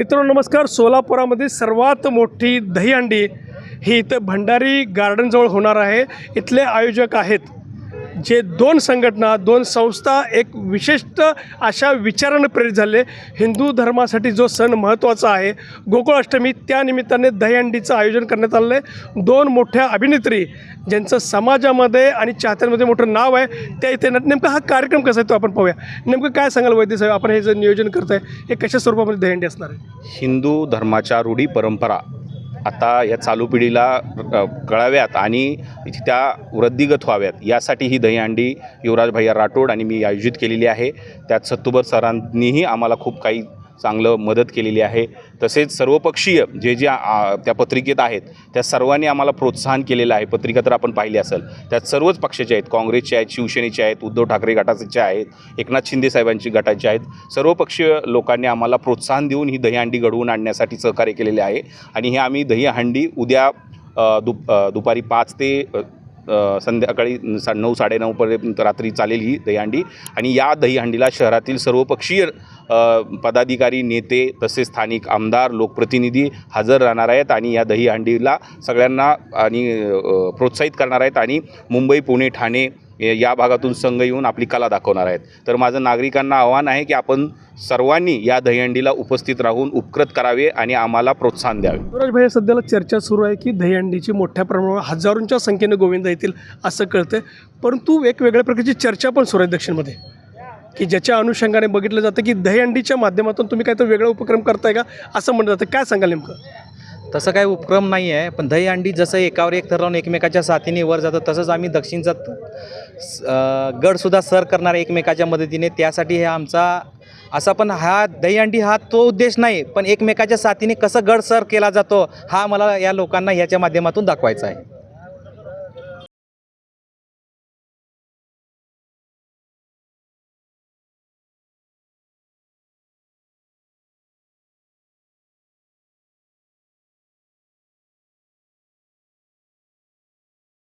मित्रांनो नमस्कार. सोलापुरामध्ये सर्वात मोठी दहीहंडी ही इथं भंडारी गार्डनजवळ होणार आहे. इथले आयोजक आहेत जे दोन संघटना दोन संस्था एक विशिष्ट अशा विचारानं प्रेरित झाले. हिंदू धर्मासाठी जो सण महत्त्वाचा आहे गोकुळाष्टमी त्यानिमित्ताने दहीहंडीचं आयोजन करण्यात आलं आहे. दोन मोठ्या अभिनेत्री ज्यांचं समाजामध्ये आणि चाहत्यांमध्ये मोठं नाव आहे त्या इथे न- नेमका हा कार्यक्रम कसा आहे तो आपण पाहूया. नेमकं काय सांगाल वैद्य साहेब आपण हे जे नियोजन करताय हे कशा स्वरूपामध्ये दहीहंडी असणार आहे? हिंदू धर्माच्या रूढी परंपरा आता या चालू पिढीला कळाव्यात आणि त्या वृद्धिगत व्हाव्यात. यासाठी ही दहीहंडी युवराज भैया राठोड आणि मी आयोजित केलेली आहे. त्यात सत्तुबर सरांनीही आम्हाला खूप काही चांगलं मदत केलेली आहे. तसेच सर्वपक्षीय जे जे त्या पत्रिकेत आहेत त्या सर्वांनी आम्हाला प्रोत्साहन केलेलं आहे. पत्रिका तर आपण पाहिली असेल. त्यात सर्वच पक्षाचे आहेत. काँग्रेसचे आहेत शिवसेनेचे आहेत उद्धव ठाकरे गटाचे आहेत एकनाथ शिंदे साहेबांची गटाचे आहेत. सर्वपक्षीय लोकांनी आम्हाला प्रोत्साहन देऊन ही दहीहंडी घडवून आणण्यासाठी सहकार्य केलेले आहे. आणि हे आम्ही दहीहंडी उद्या दुप दुपारी पाच ते संध्याकाळी सा नऊ साडेनऊपर्यंत रात्री चालेल ही दहीहंडी. आणि या दहीहंडीला शहरातील सर्वपक्षीय पदाधिकारी नेते तसेच स्थानिक आमदार लोकप्रतिनिधी हजर राहणार आहेत आणि या दहीहंडीला सगळ्यांना आणि प्रोत्साहित करणार आहेत. आणि मुंबई पुणे ठाणे या भागातून संघ येऊन आपली कला दाखवणार आहेत. तर माझं नागरिकांना आव्हान आहे की आपण सर्वांनी या दहीहंडीला उपस्थित राहून उपकृत करावे आणि आम्हाला प्रोत्साहन द्यावे. युवराज भाई सध्याला चर्चा सुरू आहे की दहीहंडीची मोठ्या प्रमाणावर हजारोंच्या संख्येने गोविंद येतील असं कळतं परंतु वेगवेगळ्या प्रकारची चर्चा पण सुरू आहे दक्षिणमध्ये. की ज्याच्या अनुषंगाने बघितलं जातं की दहीहंडीच्या माध्यमातून तुम्ही काहीतरी वेगळा उपक्रम करताय का? असं म्हणलं जातं. काय सांगाल नेमकं? तसं काही उपक्रम नाही आहे पण दहीहंडी जसं एकावर एक ठरवून एकमेकाच्या साथीने वर जातं तसंच आम्ही दक्षिणचा स- गडसुद्धा सर करणार एकमेकाच्या मदतीने. त्यासाठी हे आमचा असा पण हा दहीहंडी हा तो उद्देश नाही पण एकमेकाच्या साथीने कसं गड सर केला जातो हा मला या लोकांना ह्याच्या माध्यमातून दाखवायचा आहे.